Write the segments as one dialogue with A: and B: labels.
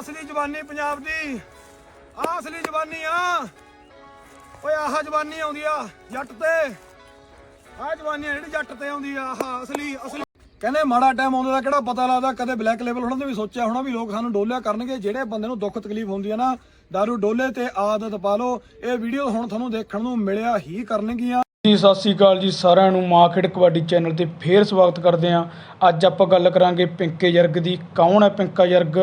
A: ਅਸਲੀ ਜਵਾਨੀ ਪੰਜਾਬ ਦੀ। ਆਹ ਅਸਲੀ ਜਵਾਨੀ ਆ। ਓਏ, ਆਹ ਜਵਾਨੀ ਆਉਂਦੀ ਆ ਜੱਟ ਤੇ। ਆਹ ਜਵਾਨੀ ਆ ਜਿਹੜੀ ਜੱਟ ਤੇ ਆਉਂਦੀ ਆ, ਆਹ ਅਸਲੀ ਅਸਲੀ। ਕਹਿੰਦੇ ਮਾੜਾ ਟਾਈਮ ਆਉਂਦਾ ਦਾ ਕਿਹੜਾ ਪਤਾ ਲੱਗਦਾ, ਕਦੇ ਬਲੈਕ ਲੈਵਲ ਉਹਨਾਂ ਨੇ ਵੀ ਸੋਚਿਆ ਹੋਣਾ ਵੀ ਲੋਕ ਸਾਨੂੰ ਡੋਲਿਆ ਕਰਨਗੇ, ਜਿਹੜੇ ਬੰਦੇ ਨੂੰ ਦੁੱਖ ਤਕਲੀਫ ਹੁੰਦੀ ਆ ਨਾ ਦਾਰੂ ਡੋਲੇ ਤੇ ਆਦਤ ਪਾ ਲਓ। ਇਹ ਵੀਡੀਓ ਹੁਣ ਤੁਹਾਨੂੰ ਦੇਖਣ ਨੂੰ ਮਿਲਿਆ ਹੀ ਕਰਨਗੀਆਂ।
B: ਜੀ, ਸਤਿ ਸ੍ਰੀ ਅਕਾਲ ਜੀ ਸਾਰਿਆਂ ਨੂੰ। ਮਾਂ ਖੇਡ ਕਬੱਡੀ ਚੈਨਲ ਤੇ ਫੇਰ ਸਵਾਗਤ ਕਰਦੇ ਹਾਂ। ਅੱਜ ਆਪਾਂ ਗੱਲ ਕਰਾਂਗੇ ਪਿੰਕੇ ਜਰਗ ਦੀ। ਕੌਣ ਹੈ ਪਿੰਕਾ ਜਰਗ?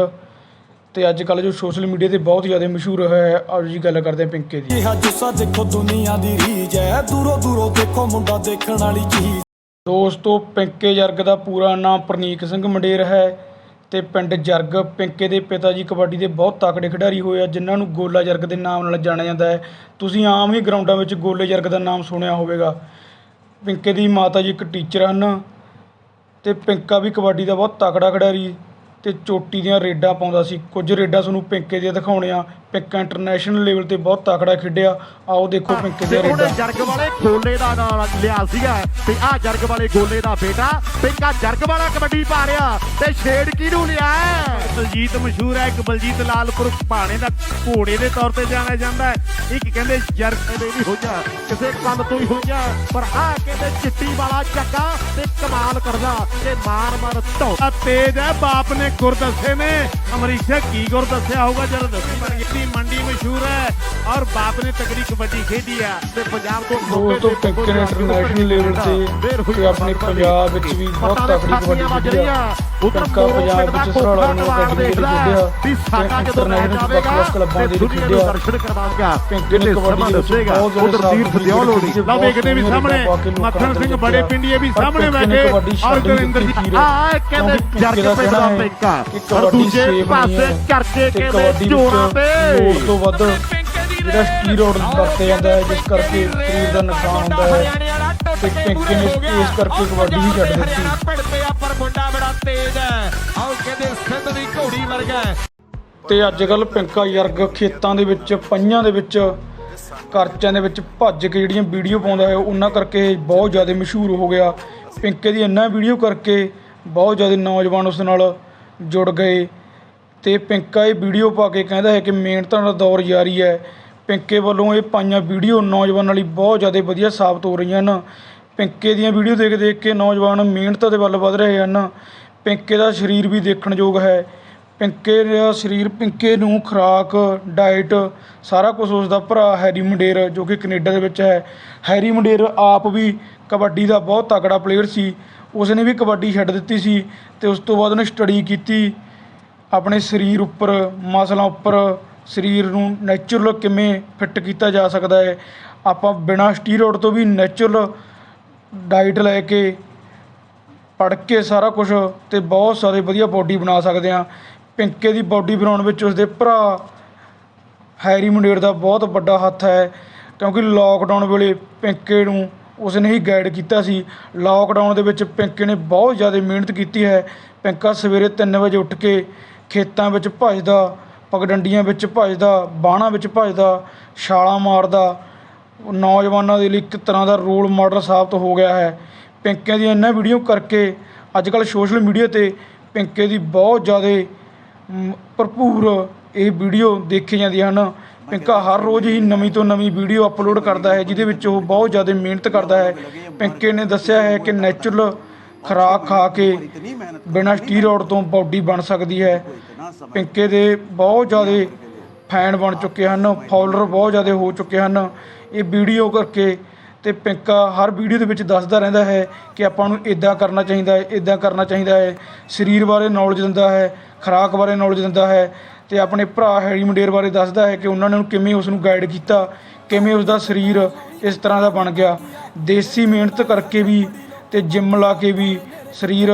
B: ਤੇ ਅੱਜ ਕੱਲ ਜੋ ਸੋਸ਼ਲ ਮੀਡੀਆ ਤੇ ਬਹੁਤ ਜ਼ਿਆਦਾ ਮਸ਼ਹੂਰ ਹੋਇਆ ਹੈ ਆਓ ਜੀ ਗੱਲ ਕਰਦੇ ਹਾਂ ਪਿੰਕੇ ਦੀ।
C: ਇਹ ਜੁੱਸਾ ਦੇਖੋ ਦੁਨੀਆ ਦੀ ਰੀਜ ਹੈ ਦੂਰੋਂ ਦੂਰੋਂ ਦੇਖੋ ਮੁੰਡਾ ਦੇਖਣ ਵਾਲੀ ਚੀਜ਼।
B: ਦੋਸਤੋ ਪਿੰਕੇ ਜਰਗ ਦਾ ਪੂਰਾ ਨਾਮ ਪ੍ਰਨੀਕ ਸਿੰਘ ਮੰਡੇਰ ਹੈ ਤੇ ਪਿੰਡ ਜਰਗ ਪਿੰਕੇ ਦੇ ਪਿਤਾ ਜੀ ਕਬੱਡੀ ਦੇ ਬਹੁਤ ਤਕੜੇ ਖਿਡਾਰੀ ਹੋਏ ਆ ਜਿਨ੍ਹਾਂ ਨੂੰ ਗੋਲਾ ਜਰਗ ਦੇ ਨਾਮ ਨਾਲ ਜਾਣਿਆ ਜਾਂਦਾ ਹੈ। ਤੁਸੀਂ ਆਮ ਹੀ ਗਰਾਊਂਡਾਂ ਵਿੱਚ ਗੋਲੇ ਜਰਗ ਦਾ ਨਾਮ ਸੁਣਿਆ ਹੋਵੇਗਾ। ਪਿੰਕੇ ਦੀ ਮਾਤਾ ਜੀ ਇੱਕ ਟੀਚਰ ਹਨ ਤੇ ਪਿੰਕਾ ਵੀ ਕਬੱਡੀ ਦਾ ਬਹੁਤ ਤਕੜਾ ਖਿਡਾਰੀ ਅਤੇ ਚੋਟੀ ਦੀਆਂ ਰੇਡਾਂ ਪਾਉਂਦਾ ਸੀ। ਕੁਝ ਰੇਡਾਂ ਤੁਹਾਨੂੰ ਪਿੰਕੇ ਦੀਆਂ ਦਿਖਾਉਣੀਆਂ ਪਿੰਕਾ ਇੰਟਰਨੈਸ਼ਨਲ ਲੈਵਲ ਤੇ ਬਹੁਤ ਤਕੜਾ ਖੇਡਿਆ। ਆਓ ਦੇਖੋ ਪਿੰਕੇ ਦੀਆਂ
D: ਉਹਨੇ
B: ਰੇਡਾਂ
D: ਜਰਗ ਵਾਲੇ ਗੋਲੇ ਦਾ ਨਾਂ ਲਿਆ ਸੀਗਾ। ਤੇ ਆ ਜਰਗ ਵਾਲੇ ਗੋਲੇ ਦਾ ਬੇਟਾ ਪਿੰਕਾ ਜਰਗ ਵਾਲਾ ਕਬੱਡੀ ਪਾ ਰਿਹਾ। ਤੇ ਛੇੜ ਕਿਹਨੂੰ ਲਿਆ? ਬਲਜੀਤ ਮਸ਼ਹੂਰ ਹੈ ਇੱਕ ਬਲਜੀਤ ਲਾਲਪੁਰ ਭਾਣੇ ਦਾ ਘੋੜੇ ਦੇ ਤੌਰ ਤੇ ਜਾਣਿਆ ਜਾਂਦਾ ਹੈ। ਇੱਕ ਕਹਿੰਦੇ ਜਰਗ ਦੇ ਵੀ ਹੋ ਜਾ ਕਿਸੇ ਕੰਨ ਤੋਂ ਹੀ ਹੋ ਜਾ। ਪਰ ਆ ਕਹਿੰਦੇ ਚਿੱਟੀ ਵਾਲਾ ਚੱਕਾ ਤੇ ਕਮਾਲ ਕਰਦਾ ਤੇ ਮਾਰ ਮਾਰ ਧੌ ਤੇਜ ਹੈ ਬਾਪ ਨੇ ਗੁਰ ਦੱਸੇ ਨੇ। ਅਮਰੀਸ਼ਾ ਕੀ ਗੁਰ ਦੱਸਿਆ ਹੋਊਗਾ ਜਦ ਦੱਸੀ। ਪਰ ਇਤਨੀ ਮੰਡੀ ਮਸ਼ਹੂਰ ਹੈ ਔਰ ਬਾਪ ਨੇ ਤਗੜੀ ਕਬੱਡੀ ਖੇਡੀ ਆ ਤੇ ਪੰਜਾਬ ਤੋਂ
B: ਪਿੰਕੇ ਨੇ ਇੰਟਰਨੈਸ਼ਨਲ ਲੈਵਲ ਤੇ ਤੇ ਆਪਣੇ ਪੰਜਾਬ ਵਿੱਚ ਵੀ ਬਹੁਤ ਤਕੜੀ ਕਬੱਡੀ ਖੇਡੀ ਆ।
D: ਉਧਰ
B: ਪੰਜਾਬ ਵਿੱਚ ਸਰਾਲਾ ਨੂੰ ਕਬੱਡੀ ਖੇਡਿਆ
D: ਵੀ ਸਾਡਾ
B: ਤੇ
D: ਜਦੋਂ ਮੈਚ ਆਵੇਗਾ ਤੇ
B: ਦੇ
D: ਦੁਨੀਆ ਨੂੰ ਦਰਸ਼ਨ ਕਰਵਾਉਂਗਾ
B: ਪਿੰਕੇ ਨੇ
D: ਕਿਤੇ
B: ਕਬੱਡੀ ਦੇ
D: ਦੱਸੇਗਾ ਉਧਰ ਤੀਰਥ
B: ਸਾਫ਼
D: ਦਿਓ ਲੋੜੀ
B: ਬਹੁਤ
D: ਲਓ ਵੇਖਦੇ ਵੀ ਸਾਹਮਣੇ ਮੱਖਣ ਸਿੰਘ। ਬੜੇ ਪਿੰਡੀਏ ਵੀ ਸਾਹਮਣੇ ਬੈਠੇ ਔਰ ਗੁਰਿੰਦਰ ਜੀ। ਆ। ਕਹਿੰਦੇ ਜਰਗ
B: ਪਿੰਕੇ ਦਾ
D: ਪਿੰਡ ਦਾ ਪਿੰਕਾ ਔਰ ਦੂਜੇ ਪਾਸੇ
B: ਤੇ
D: ਕਹਿੰਦੇ ਜੋਰਾਂ ਤੇ
B: ਲੋੜ ਤੋਂ ਵੱਧ ਜਿਹੜਾ ਸਟੀਰੋਇਡ ਵਰਤੇ ਜਾਂਦਾ ਹੈ ਜਿਸ ਕਰਕੇ ਸਰੀਰ ਦਾ ਨੁਕਸਾਨ ਹੁੰਦਾ ਹੈ। ਤੇ ਪਿੰਕੇ ਨੇ ਇਸ ਕਰਕੇ ਕਬੱਡੀ ਹੀ ਛੱਡ ਦਿੱਤੀ।
D: ਪਿੰਡ ਆ ਪਰ ਮੁੰਡਾ ਬੜਾ ਤੇਜ਼ ਹੈ। ਆਓ ਕਹਿੰਦੇ ਸਿੰਧ ਦੀ ਘੋੜੀ ਵਰਗਾ ਹੈ।
B: ਤੇ ਅੱਜ ਕੱਲ ਪਿੰਕਾ ਯਰਗ ਖੇਤਾਂ ਦੇ ਵਿੱਚ ਪਈਆਂ ਦੇ ਵਿੱਚ ਕਰਚਾਂ ਦੇ ਵਿੱਚ ਭੱਜ ਕੇ ਜਿਹੜੀਆਂ ਵੀਡੀਓ ਪਾਉਂਦਾ ਹੈ ਉਹਨਾਂ ਕਰਕੇ ਬਹੁਤ ਜ਼ਿਆਦਾ ਮਸ਼ਹੂਰ ਹੋ ਗਿਆ। ਪਿੰਕੇ ਦੀ ਇੰਨਾ ਵੀਡੀਓ ਕਰਕੇ ਬਹੁਤ ਜ਼ਿਆਦਾ ਨੌਜਵਾਨ ਉਸ ਨਾਲ ਜੁੜ ਗਏ। ਅਤੇ ਪਿੰਕਾ ਇਹ ਵੀਡੀਓ ਪਾ ਕੇ ਕਹਿੰਦਾ ਹੈ ਕਿ ਮਿਹਨਤਾਂ ਦਾ ਦੌਰ ਜਾਰੀ ਹੈ। ਪਿੰਕੇ ਵੱਲੋਂ ਇਹ ਪਾਈਆਂ ਵੀਡੀਓ ਨੌਜਵਾਨਾਂ ਲਈ ਬਹੁਤ ਜ਼ਿਆਦਾ ਵਧੀਆ ਸਾਬਤ ਹੋ ਰਹੀਆਂ ਹਨ। ਪਿੰਕੇ ਦੀਆਂ ਵੀਡੀਓ ਦੇਖ ਦੇਖ ਕੇ ਨੌਜਵਾਨ ਮਿਹਨਤ ਦੇ ਵੱਲ ਵਧ ਰਹੇ ਹਨ। ਪਿੰਕੇ ਦਾ ਸਰੀਰ ਵੀ ਦੇਖਣਯੋਗ ਹੈ। ਪਿੰਕੇ ਦਾ ਸਰੀਰ, ਪਿੰਕੇ ਨੂੰ ਖੁਰਾਕ ਡਾਈਟ ਸਾਰਾ ਕੁਝ ਉਸ ਦਾ ਭਰਾ ਹੈਰੀ ਮੰਡੇਰ ਜੋ ਕਿ ਕੈਨੇਡਾ ਦੇ ਵਿੱਚ ਹੈ। ਹੈਰੀ ਮੰਡੇਰ ਆਪ ਵੀ ਕਬੱਡੀ ਦਾ ਬਹੁਤ ਤਕੜਾ ਪਲੇਅਰ ਸੀ। ਉਸ ਨੇ ਵੀ ਕਬੱਡੀ ਛੱਡ ਦਿੱਤੀ ਸੀ ਤੇ ਉਸ ਤੋਂ ਬਾਅਦ ਉਹਨੇ ਸਟੱਡੀ ਕੀਤੀ। ਆਪਣੇ ਸਰੀਰ ਉੱਪਰ, ਮਸਲਾਂ ਉੱਪਰ, ਸਰੀਰ ਨੂੰ ਨੈਚੁਰਲ ਕਿਵੇਂ ਫਿੱਟ ਕੀਤਾ ਜਾ ਸਕਦਾ ਹੈ। ਆਪਾਂ ਬਿਨਾਂ ਸਟੀਰੋਇਡ ਤੋਂ ਵੀ ਨੈਚੁਰਲ ਡਾਈਟ ਲੈ ਕੇ, ਪੜ੍ਹ ਕੇ ਸਾਰਾ ਕੁਝ ਅਤੇ ਬਹੁਤ ਸਾਰੇ ਵਧੀਆ ਬੋਡੀ ਬਣਾ ਸਕਦੇ ਹਾਂ। ਪਿੰਕੇ ਦੀ ਬੋਡੀ ਬਣਾਉਣ ਵਿੱਚ ਉਸਦੇ ਭਰਾ ਹੈਰੀ ਮੁੰਡੇਰ ਦਾ ਬਹੁਤ ਵੱਡਾ ਹੱਥ ਹੈ, ਕਿਉਂਕਿ ਲੋਕਡਾਊਨ ਵੇਲੇ ਪਿੰਕੇ ਨੂੰ ਉਸਨੇ ਹੀ ਗਾਈਡ ਕੀਤਾ ਸੀ। ਲੋਕਡਾਊਨ ਦੇ ਵਿੱਚ ਪਿੰਕੇ ਨੇ ਬਹੁਤ ਜ਼ਿਆਦਾ ਮਿਹਨਤ ਕੀਤੀ ਹੈ। ਪਿੰਕਾ ਸਵੇਰੇ 3 ਵਜੇ ਉੱਠ ਕੇ ਖੇਤਾਂ ਵਿੱਚ ਭੱਜਦਾ, ਪਗਡੰਡੀਆਂ ਵਿੱਚ ਭੱਜਦਾ ਬਾਣਾ ਵਿੱਚ ਭੱਜਦਾ, ਛਾਲਾਂ ਮਾਰਦਾ। ਨੌਜਵਾਨਾਂ ਦੇ ਲਈ ਇੱਕ ਤਰ੍ਹਾਂ ਦਾ ਰੋਲ ਮਾਡਲ ਸਾਬਤ ਹੋ ਗਿਆ ਹੈ। ਪਿੰਕੇ ਦੀਆਂ ਇਹਨਾਂ ਵੀਡੀਓ ਕਰਕੇ ਅੱਜ ਕੱਲ੍ਹ ਸੋਸ਼ਲ ਮੀਡੀਆ ਤੇ ਪਿੰਕੇ ਦੀ ਬਹੁਤ ਜ਼ਿਆਦਾ ਭਰਪੂਰ ਇਹ ਵੀਡੀਓ ਦੇਖੀ ਜਾਂਦੀਆਂ ਹਨ। ਪਿੰਕਾ ਹਰ ਰੋਜ਼ ਹੀ ਨਵੀਂ ਤੋਂ ਨਵੀਂ ਵੀਡੀਓ ਅਪਲੋਡ ਕਰਦਾ ਹੈ, ਜਿਹਦੇ ਵਿੱਚ ਉਹ ਬਹੁਤ ਜ਼ਿਆਦਾ ਮਿਹਨਤ ਕਰਦਾ ਹੈ। ਪਿੰਕੇ ਨੇ ਦੱਸਿਆ ਹੈ ਕਿ ਨੈਚੁਰਲ ਖੁਰਾਕ ਖਾ ਕੇ ਬਿਨਾਂ ਸਟੀਰੋਇਡ ਤੋਂ ਬਾਡੀ ਬਣ ਸਕਦੀ ਹੈ। ਪਿੰਕੇ ਦੇ ਬਹੁਤ ਜ਼ਿਆਦਾ ਫੈਨ ਬਣ ਚੁੱਕੇ ਹਨ ਫਾਲੋਅਰ ਬਹੁਤ ਜ਼ਿਆਦਾ ਹੋ ਚੁੱਕੇ ਹਨ। ਇਹ ਵੀਡੀਓ ਕਰਕੇ ਤੇ ਪਿੰਕਾ ਹਰ ਵੀਡੀਓ ਦੇ ਵਿੱਚ ਦੱਸਦਾ ਰਹਿੰਦਾ ਹੈ ਕਿ ਆਪਾਂ ਨੂੰ ਇਦਾਂ ਕਰਨਾ ਚਾਹੀਦਾ ਹੈ ਇਦਾਂ ਕਰਨਾ ਚਾਹੀਦਾ ਹੈ। ਸਰੀਰ ਬਾਰੇ ਨੌਲੇਜ ਦਿੰਦਾ ਹੈ ਖੁਰਾਕ ਬਾਰੇ ਨੌਲੇਜ ਦਿੰਦਾ ਹੈ ਤੇ ਆਪਣੇ ਭਰਾ ਹੈਰੀ ਮੰਡੇਰ ਬਾਰੇ ਦੱਸਦਾ ਹੈ ਕਿ ਉਹਨਾਂ ਨੇ ਕਿਵੇਂ ਉਸ ਨੂੰ ਗਾਈਡ ਕੀਤਾ ਕਿਵੇਂ ਉਸ ਦਾ ਸਰੀਰ ਇਸ ਤਰ੍ਹਾਂ ਦਾ ਬਣ ਗਿਆ। ਦੇਸੀ ਮਿਹਨਤ ਕਰਕੇ ਵੀ ਤੇ ਜਿਮ ਲਾ ਕੇ ਵੀ ਸਰੀਰ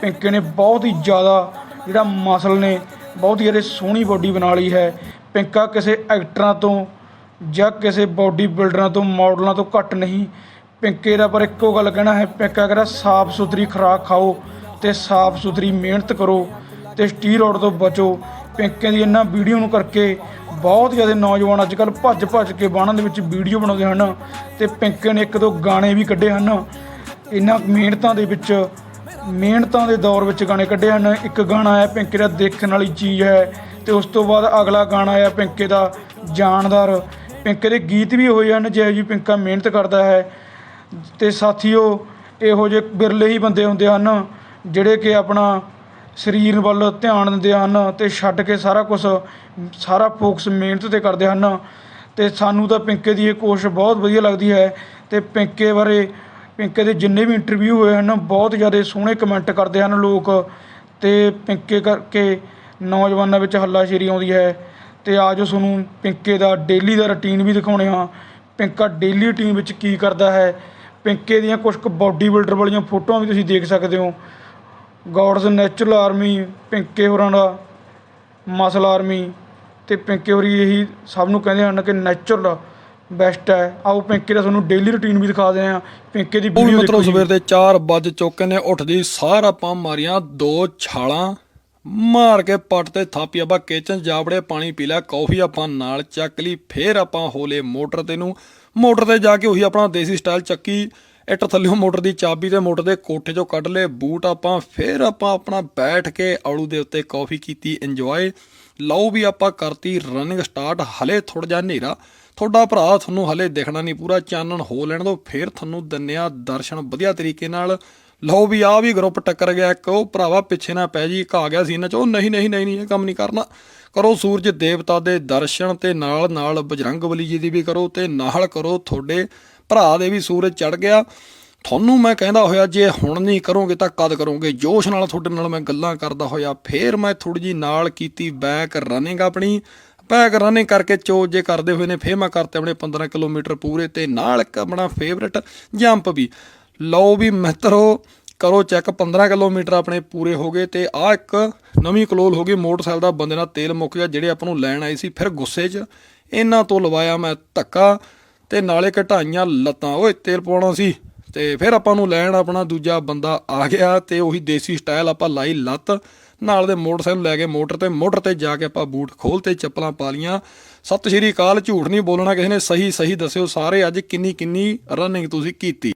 B: ਪਿੰਕੇ ਨੇ ਬਹੁਤ ਹੀ ਜ਼ਿਆਦਾ ਜਿਹੜਾ ਮਸਲ ਨੇ ਬਹੁਤ ਹੀ ਜ਼ਿਆਦਾ ਸੋਹਣੀ ਬੋਡੀ ਬਣਾ ਲਈ ਹੈ। ਪਿੰਕਾ ਕਿਸੇ ਐਕਟਰਾਂ ਤੋਂ ਜਾਂ ਕਿਸੇ ਬੋਡੀ ਬਿਲਡਰਾਂ ਤੋਂ ਮਾਡਲਾਂ ਤੋਂ ਘੱਟ ਨਹੀਂ। ਪਿੰਕੇ ਦਾ ਪਰ ਇੱਕੋ ਗੱਲ ਕਹਿਣਾ ਹੈ, ਪਿੰਕਾ ਕਹਿੰਦਾ ਸਾਫ਼ ਸੁਥਰੀ ਖੁਰਾਕ ਖਾਓ ਤੇ ਸਾਫ਼ ਸੁਥਰੀ ਮਿਹਨਤ ਕਰੋ ਤੇ ਸਟੀਰੋਇਡ ਤੋਂ ਬਚੋ। ਪਿੰਕੇ ਦੀ ਇਹਨਾਂ ਵੀਡੀਓ ਨੂੰ ਕਰਕੇ ਬਹੁਤ ਜ਼ਿਆਦਾ ਨੌਜਵਾਨ ਅੱਜ ਕੱਲ੍ਹ ਭੱਜ ਭੱਜ ਕੇ ਬਾਣਾਂ ਦੇ ਵਿੱਚ ਵੀਡੀਓ ਬਣਾਉਂਦੇ ਹਨ ਤੇ ਪਿੰਕੇ ਨੇ ਇੱਕ ਦੋ ਗਾਣੇ ਵੀ ਕੱਢੇ ਹਨ। ਇਹਨਾਂ ਮਿਹਨਤਾਂ ਦੇ ਵਿੱਚ, ਮਿਹਨਤਾਂ ਦੇ ਦੌਰ ਵਿੱਚ ਗਾਣੇ ਕੱਢੇ ਹਨ। ਇੱਕ ਗਾਣਾ ਆਇਆ ਪਿੰਕੇ ਦਾ ਦੇਖਣ ਵਾਲੀ ਚੀਜ਼ ਹੈ ਤੇ ਉਸ ਤੋਂ ਬਾਅਦ ਅਗਲਾ ਗਾਣਾ ਆਇਆ ਪਿੰਕੇ ਦਾ ਜਾਨਦਾਰ ਪਿੰਕੇ ਦੇ ਗੀਤ ਵੀ ਹੋਏ ਹਨ ਜਿਹੋ ਜੀ ਪਿੰਕਾ ਮਿਹਨਤ ਕਰਦਾ ਹੈ। ਤੇ ਸਾਥੀਓ, ਇਹੋ ਜਿਹੇ ਬਿਰਲੇ ਹੀ ਬੰਦੇ ਹੁੰਦੇ ਹਨ ਜਿਹੜੇ ਕਿ ਆਪਣਾ ਸਰੀਰ ਵੱਲ ਧਿਆਨ ਦਿੰਦੇ ਹਨ ਤੇ ਛੱਡ ਕੇ ਸਾਰਾ ਕੁਝ ਸਾਰਾ ਫੋਕਸ ਮਿਹਨਤ ਤੇ ਕਰਦੇ ਹਨ। ਤੇ ਸਾਨੂੰ ਤਾਂ ਪਿੰਕੇ ਦੀ ਇਹ ਕੋਸ਼ਿਸ਼ ਬਹੁਤ ਵਧੀਆ ਲੱਗਦੀ ਹੈ ਤੇ ਪਿੰਕੇ ਬਾਰੇ ਪਿੰਕੇ ਦੇ ਜਿੰਨੇ ਵੀ ਇੰਟਰਵਿਊ ਹੋਏ ਹਨ, ਬਹੁਤ ਜ਼ਿਆਦਾ ਸੋਹਣੇ ਕਮੈਂਟ ਕਰਦੇ ਹਨ ਲੋਕ ਅਤੇ ਪਿੰਕੇ ਕਰਕੇ ਨੌਜਵਾਨਾਂ ਵਿੱਚ ਹੱਲਾਸ਼ੇਰੀ ਆਉਂਦੀ ਹੈ ਤੇ ਆਜੋ ਤੁਹਾਨੂੰ ਪਿੰਕੇ ਦਾ ਡੇਲੀ ਦਾ ਰੁਟੀਨ ਵੀ ਦਿਖਾਉਂਦੇ ਹਾਂ। ਪਿੰਕਾ ਡੇਲੀ ਰੁਟੀਨ ਵਿੱਚ ਕੀ ਕਰਦਾ ਹੈ? ਪਿੰਕੇ ਦੀਆਂ ਕੁਝ ਕੁ ਬੋਡੀ ਬਿਲਡਰ ਵਾਲੀਆਂ ਫੋਟੋਆਂ ਵੀ ਤੁਸੀਂ ਦੇਖ ਸਕਦੇ ਹੋ। ਗੌਡਸ ਨੈਚੁਰਲ ਆਰਮੀ ਪਿੰਕੇ ਹੋਰਾਂ ਦਾ ਮਸਲ ਆਰਮੀ ਅਤੇ ਪਿੰਕੇ ਹੋਰੀ ਇਹੀ ਸਭ ਨੂੰ ਕਹਿੰਦੇ ਹਨ ਕਿ ਨੈਚੁਰਲ ਬੈਸਟ ਹੈ। ਆਓ ਪਿੰਕੇ ਦਾ ਤੁਹਾਨੂੰ ਡੇਲੀ ਰੁਟੀਨ ਵੀ ਦਿਖਾ ਦਿੰਦੇ ਹਾਂ ਪਿੰਕੇ ਦੀ
E: ਉਹ
B: ਵੀਡੀਓ
E: ਮਿੱਤਰੋ ਸਵੇਰ ਦੇ 4 ਵਜ ਚੁੱਕੇ ਨੇ ਉੱਠਦੀ ਸਾਰ ਆਪਾਂ ਮਾਰੀਆਂ ਦੋ ਛਾਲਾਂ। ਮਾਰ ਕੇ ਪੱਟ ਤੇ ਥਾਪੀ ਆਪਾਂ ਕਿਚਨ ਜਾਵੜੇ ਪਾਣੀ ਪੀ ਲਿਆ ਕੌਫੀ ਆਪਾਂ ਨਾਲ ਚੱਕ ਲਈ ਫੇਰ ਆਪਾਂ ਹੋਲੇ ਮੋਟਰ ਤੇ ਨੂੰ। ਮੋਟਰ ਤੇ ਜਾ ਕੇ ਉਹੀ ਆਪਣਾ ਦੇਸੀ ਸਟਾਈਲ ਚੱਕੀ ਇੱਟ ਥੱਲਿਓਂ ਮੋਟਰ ਦੀ ਚਾਬੀ ਤੇ ਮੋਟਰ ਦੇ ਕੋਠੇ 'ਚੋਂ ਕੱਢ ਲਏ ਬੂਟ ਆਪਾਂ ਫੇਰ ਆਪਾਂ ਆਪਣਾ ਬੈਠ ਕੇ ਆਲੂ ਦੇ ਉੱਤੇ ਕੌਫੀ ਕੀਤੀ ਇੰਜੋਏ ਲਓ ਵੀ ਆਪਾਂ ਕਰਤੀ ਰਨਿੰਗ ਸਟਾਰਟ ਹਲੇ ਥੋੜਾ ਜਿਹਾ ਹਨੇਰਾ। ਤੁਹਾਡਾ ਭਰਾ ਤੁਹਾਨੂੰ ਹਲੇ ਦਿਖਣਾ ਨਹੀਂ, ਪੂਰਾ ਚਾਨਣ ਹੋ ਲੈਣ ਦੋ ਫੇਰ ਤੁਹਾਨੂੰ ਦਿੰਨਿਆ ਦਰਸ਼ਨ ਵਧੀਆ ਤਰੀਕੇ ਨਾਲ। ਲਓ ਵੀ ਆ ਵੀ ਗਰੁੱਪ ਟੱਕਰ ਗਿਆ, ਇੱਕ ਉਹ ਭਰਾਵਾ ਪਿੱਛੇ ਨਾ ਪੈ ਜੀ ਇੱਕ ਆ ਗਿਆ ਸੀ ਇਹਨਾਂ ਚ, ਉਹ ਨਹੀਂ ਨਹੀਂ ਨਹੀਂ ਇਹ ਕੰਮ ਨਹੀਂ ਕਰਨਾ। ਕਰੋ ਸੂਰਜ ਦੇਵਤਾ ਦੇ ਦਰਸ਼ਨ ਤੇ ਨਾਲ ਨਾਲ ਬਜਰੰਗ ਬਲੀ ਜੀ ਦੀ ਵੀ ਕਰੋ ਤੇ ਨਾਲ ਕਰੋ, ਤੁਹਾਡੇ ਭਰਾ ਦੇ ਵੀ ਸੂਰਜ ਚੜ ਗਿਆ। ਤੁਹਾਨੂੰ ਮੈਂ ਕਹਿੰਦਾ ਹੋਇਆ, ਜੇ ਹੁਣ ਨਹੀਂ ਕਰੋਗੇ ਤਾਂ ਕਦ ਕਰੋਗੇ? ਜੋਸ਼ ਨਾਲ ਤੁਹਾਡੇ ਨਾਲ ਮੈਂ ਗੱਲਾਂ ਕਰਦਾ ਹੋਇਆ, ਫੇਰ ਮੈਂ ਥੋੜੀ ਜੀ ਨਾਲ ਕੀਤੀ ਬੈਕ ਰਨਿੰਗ ਆਪਣੀ। ਬੈਕ ਰਨਿੰਗ ਕਰਕੇ ਚੋ ਜੇ ਕਰਦੇ ਹੋਏ ਨੇ, ਫੇਰ ਮੈਂ ਕਰਤੇ ਆਪਣੇ 15 ਕਿਲੋਮੀਟਰ ਪੂਰੇ ਤੇ ਨਾਲ ਇੱਕ ਆਪਣਾ ਫੇਵਰਟ ਜੰਪ ਵੀ। ਲਓ ਵੀ ਮਿੱਤਰੋ, ਕਰੋ ਚੈੱਕ 15 ਕਿਲੋਮੀਟਰ ਆਪਣੇ ਪੂਰੇ ਹੋ ਗਏ ਤੇ ਆ ਇੱਕ ਨਵੀਂ ਕਲੋਲ ਹੋ ਗਈ ਮੋਟਰਸਾਈਕਲ ਦਾ, ਬੰਦੇ ਨਾਲ ਤੇਲ ਮੁੱਕ ਗਿਆ, ਜਿਹੜੇ ਆਪਾਂ ਨੂੰ ਲੈਣ ਆਏ ਸੀ, ਫਿਰ ਗੁੱਸੇ 'ਚ ਇਹਨਾਂ ਤੋਂ ਲਵਾਇਆ ਮੈਂ ਧੱਕਾ ਤੇ ਨਾਲੇ ਘਟਾਈਆਂ ਲੱਤਾਂ। ਓਏ, ਤੇਲ ਪਾਉਣਾ ਸੀ ਤੇ ਫਿਰ ਆਪਾਂ ਨੂੰ ਲੈਣ ਆਪਣਾ ਦੂਜਾ ਬੰਦਾ ਆ ਗਿਆ ਤੇ ਉਹੀ ਦੇਸੀ ਸਟਾਈਲ ਆਪਾਂ ਲਾਈ ਲੱਤ। ਨਾਲ ਦੇ ਮੋਟਰਸਾਈਕਲ ਲੈ ਕੇ ਮੋਟਰ ਤੇ ਮੋਟਰ ਤੇ ਜਾ ਕੇ ਆਪਾਂ ਬੂਟ ਖੋਲ ਤੇ ਚੱਪਲਾਂ ਪਾ ਲੀਆਂ ਸਤਿ ਸ਼੍ਰੀ ਅਕਾਲ, ਝੂਠ ਨਹੀਂ ਬੋਲਣਾ ਕਿਸੇ ਨੇ ਸਹੀ ਸਹੀ ਦੱਸਿਓ ਸਾਰੇ ਅੱਜ ਕਿੰਨੀ ਕਿੰਨੀ ਰਨਿੰਗ ਤੁਸੀਂ ਕੀਤੀ।